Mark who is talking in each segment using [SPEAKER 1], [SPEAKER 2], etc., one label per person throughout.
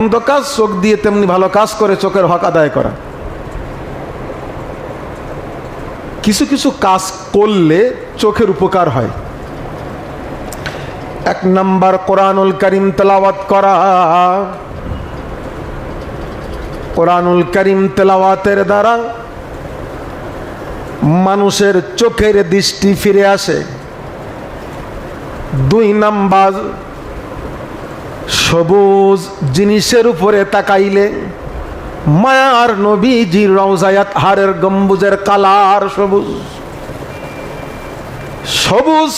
[SPEAKER 1] মন্দ কাজ, চোখ দিয়ে তেমনি ভালো কাজ করে, চোখের হক আদায় করা। কিছু কিছু কাজ করলে চোখের উপকার হয়। এক নাম্বার, কোরআনুল করিম তেলাওয়াত করা। কোরআনুল করিম তেলাওয়াতের দ্বারা মানুষের চোখের দৃষ্টি ফিরে আসে। দুই নাম্বার সবুজ জিনিসের উপরে তাকাইলে। মায়ার নবীজি রওজায়াত হারের গম্বুজের কালার সবুজ। সবুজ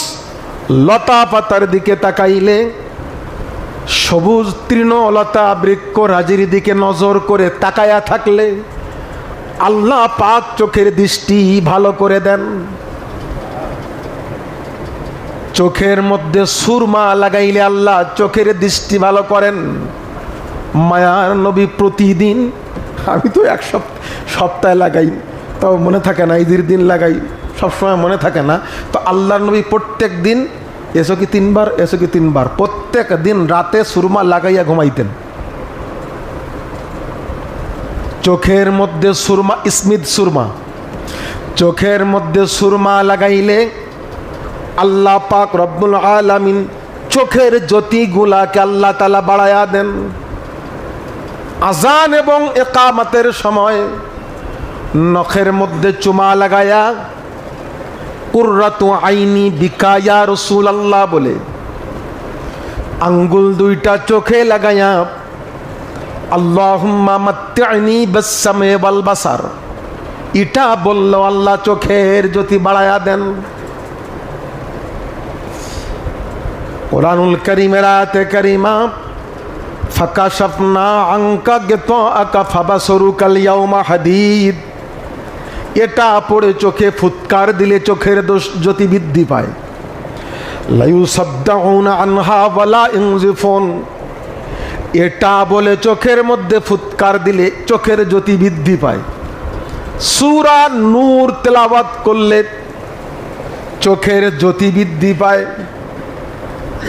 [SPEAKER 1] লতা পাতার দিকে তাকাইলে, সবুজ তৃণলতা বৃক্ষ রাজির দিকে নজর করে তাকায়া থাকলে, আল্লাহ পাক চোখের দৃষ্টি ভালো করে দেন। চোখের মধ্যে সুরমা লাগাইলে আল্লাহ চোখের দৃষ্টি ভালো করেন। মায়ার নবী প্রতিদিন, আমি তো এক সপ্তাহ লাগাই, তাও মনে থাকে না, ঈদের দিন লাগাই, সবসময় মনে থাকে না। তো আল্লাহ নবী প্রত্যেক দিন, এসো কি তিনবার, এসো কি তিনবার, প্রত্যেক দিন রাতে সুরমা লাগাইয়া ঘুমাইতেন। চোখের মধ্যে সুরমা স্মিত সুরমা, চোখের মধ্যে সুরমা লাগাইলে আল্লাহ পাক রব্বুল আলামিন চোখের জ্যোতিগুলাকে আল্লাহ তালা বাড়ায়া দেন। আজান এবং একামতের সময় নখের মধ্যে চুমা লাগায়া কুর্রাতু আইনি বিকায়া রসুল আল্লাহ বলে, আঙ্গুল দুইটা চোখে লাগায়া, আল্লাহুম্মা মাত্তাইনি বিসসামে ওয়াল বাসার এটা বলল আল্লাহ চোখের জ্যোতি বাড়ায়া দেন। কোরআনুল করিমের আয়াতে করিমা, ফাঁকা সপনা আঙ্কা গেত আকা, ফাবা সরু কালিয়াউমা হাদিদ। এটা পড়ে চোখে ফুৎকার দিলে চোখের দোষ জ্যোতি বৃদ্ধি পায়। এটা বলে চোখের মধ্যে ফুৎকার দিলে চোখের জ্যোতি বৃদ্ধি পায়। সুরা নূর তেলাবাত করলে চোখের জ্যোতি বৃদ্ধি পায়।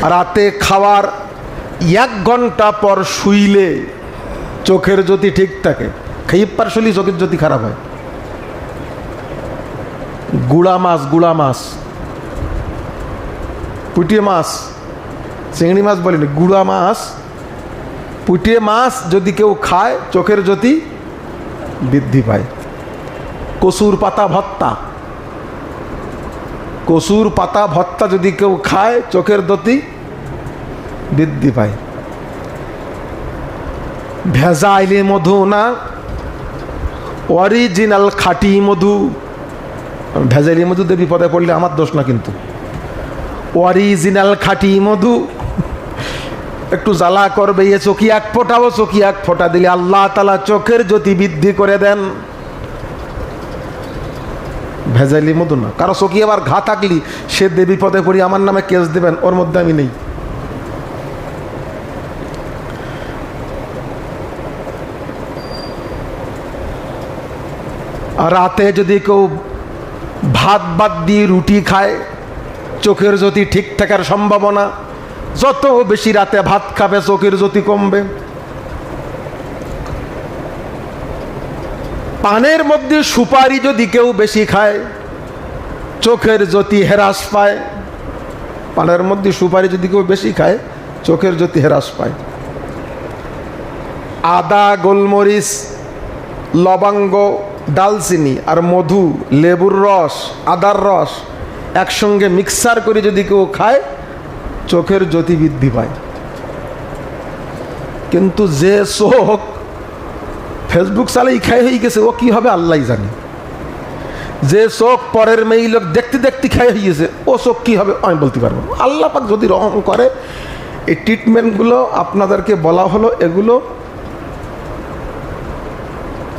[SPEAKER 1] রাতে খাওয়ার এক ঘণ্টা পর শুইলে চোখের জ্যোতি ঠিক থাকে। খেয়ে পার চোখের জ্যোতি খারাপ হয়। গুড়া মাছ গুড়া মাছ। পুটিয়ে মাছ। চিংড়ি মাছ বলিনি, গুড়া মাছ। পুটিয়ে মাছ যদি কেউ খায়, চোখের জ্যোতি বৃদ্ধি পায়। কসুর পাতা ভত্তা কসুর পাতা, ভত্তা যদি কেউ খায়, চোখের দতি বৃদ্ধি পায়। ভেজাইলে মধু না অরিজিনাল খাটি মধু। ভেজাইলি মধু দেবী পদে পড়লে আমার দোষ না কিন্তু। অরিজিনাল খাটি মধু, একটু জ্বালা করবে এ চোখি এক ফোটাও, চোখি এক ফোঁটা দিলে আল্লাহ তালা চোখের জ্যোতি বৃদ্ধি করে দেন। ভেজাইলি মধু না। কারও চোখি আবার ঘা থাকলি, সে দেবী পদে পড়ি আমার নামে কেস দেবেন, ওর মধ্যে আমি নেই। রাতে যদি কেউ ভাত বাদ দিয়ে রুটি খায়, চোখের জ্যোতি ঠিক থাকার সম্ভাবনা, যত বেশি রাতে ভাত খাবে, চোখের জ্যোতি কমবে। পানের মধ্যে সুপারি যদি কেউ বেশি খায়, চোখের জ্যোতি হ্রাস পায়। পানের মধ্যে সুপারি যদি কেউ বেশি খায়, চোখের জ্যোতি হ্রাস পায়। আদা, গোলমরিচ, লবঙ্গ, ডালচিনি আর মধু, লেবুর রস, আদার রস একসঙ্গে মিক্সার করে যদি কেউ খায়, চোখের জ্যোতি বৃদ্ধি পায়। কিন্তু যে চোখ ফেসবুক চালাই খাই হয়ে গেছে, ও কি হবে আল্লাহ জানে। যে চোখ পরের মেয়ে লোক দেখতে দেখতে খাই হয়ে গেছে, ও চোখ কি হবে আমি বলতে পারব আল্লাহ পাক যদি রহম করে, এই ট্রিটমেন্টগুলো আপনাদেরকে বলা হলো, এগুলো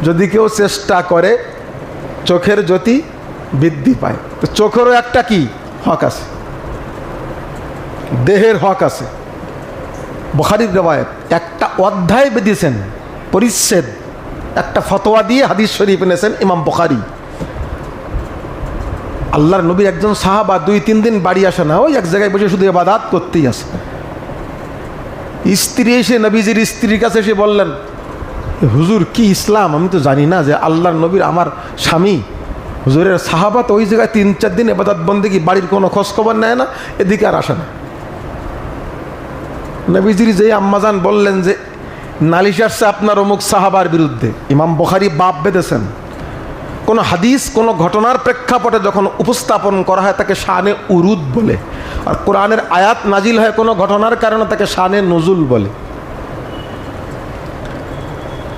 [SPEAKER 1] যদি কেউ চেষ্টা করে, চোখের জ্যোতি বৃদ্ধি পায়। তো চোখেরও একটা কি? হক আছে। দেহের হক আছে। বখারির রেবায়ত একটা অধ্যায় বেঁধেছেন, পরিচ্ছেদ। একটা ফতোয়া দিয়ে হাদিস শরীফ এনেছেন ইমাম বখারি। আল্লাহর নবীর একজন সাহাবা দুই, তিন দিন বাড়ি আসে না, ওই এক জায়গায় বসে শুধু এবাদাত করতেই আসে। স্ত্রী এসে, নবীজির স্ত্রীর কাছে এসে বললেন, হুজুর, কি ইসলাম? আমি তো জানি না যে আল্লাহর নবীর আমার স্বামী। হুজুরের সাহাবাত ওই জায়গায় তিন, চার দিন এবাদত বন্দিগি বাড়ির কোনো খোঁজখবর নেয় না? এদিকে আর আসে না। নবীজির যে আম্মাজান বললেন যে নালিশ আসছে আপনার অমুক সাহাবার বিরুদ্ধে। ইমাম বখারি বাপ বেঁধেছেন। কোনো হাদিস, কোনো ঘটনার প্রেক্ষাপটে যখন উপস্থাপন করা হয় তাকে শানে উরুদ বলে। আর কোরআনের আয়াত নাজিল হয় কোনো ঘটনার কারণে তাকে শানে নজুল বলে।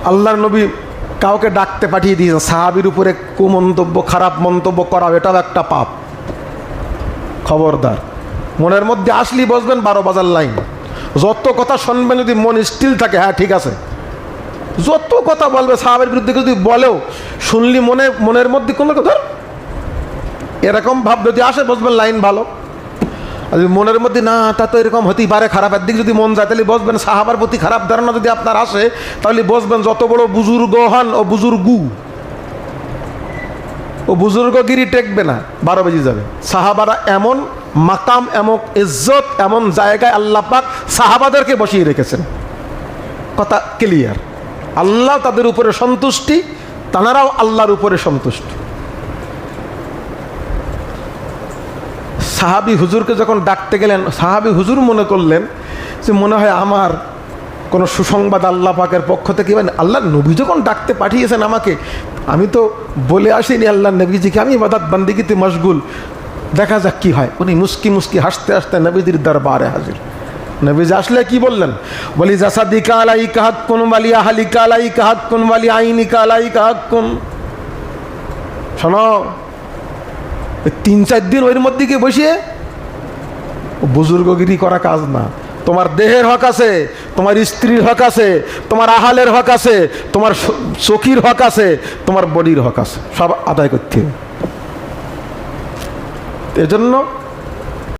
[SPEAKER 1] আল্লাহর নবী কাউকে ডাকতে পাঠিয়ে দিয়েছেন। সাহাবির উপরে কুমন্তব্য, খারাপ মন্তব্য করা, এটাও একটা পাপ। খবরদার। মনের মধ্যে আসলি বসবেন বারো বাজার লাইন। যত কথা শুনবেন যদি মন স্টিল থাকে হ্যাঁ ঠিক আছে। যত কথা বলবে, সাহাবের বিরুদ্ধে যদি বলেও, শুনলি মনে, মনের মধ্যে কোনো কথা এরকম ভাব যদি আসে বসবেন লাইন ভালো। আর মনের মধ্যে, না, তা তো এরকম হতেই পারে, খারাপের দিক যদি মন যায়, তাহলে বসবেন সাহাবার প্রতি খারাপ ধারণা যদি আপনার আসে, তাহলে বসবেন যত বড় বুজুর্গ হন, ও বুজুর্গু। ও বুজুর্গগিরি টেকবে না, বারো বেজে যাবে। সাহাবারা এমন মাকাম এমন ইজ্জত, এমন জায়গায় আল্লাহ পাক সাহাবাদেরকে বসিয়ে রেখেছেন। কথা ক্লিয়ার আল্লাহ তাদের উপরে সন্তুষ্টি তানারাও আল্লাহর উপরে সন্তুষ্ট। সাহাবি হুজুরকে যখন ডাকতে গেলেন, সাহাবি হুজুর মনে করলেন যে মনে হয় আমার কোনো সুসংবাদ আল্লাহ পাকের পক্ষ থেকে মানে আল্লাহ নবী যখন ডাকতে পাঠিয়েছেন আমাকে, আমি তো বলে আসিনি আল্লাহ নবীজিকে, আমি বাদাত বান্দিগিতে মশগুল। দেখা যাক কি হয়। উনি মুস্কি মুস্কি হাসতে হাসতে নবীজির দরবারে হাজির। নবীজি আসলে কি বললেন? বলি, জাসাদি কালাই কাহাত কোন বালি আহালি কালাই কাহাত কোন বালি আইনি কালাই কাহাত কোন শোনো তিন চার দিন ওর মধ্যে গিয়ে বসিয়ে বুজুর্গগিরি করা কাজ না। তোমার দেহের হক আছে, তোমার স্ত্রীর হক আছে, তোমার আহালের হক আছে, তোমার চকির হক আছে, তোমার বডির হক আছে। সব আদায় করতে হবে। এজন্য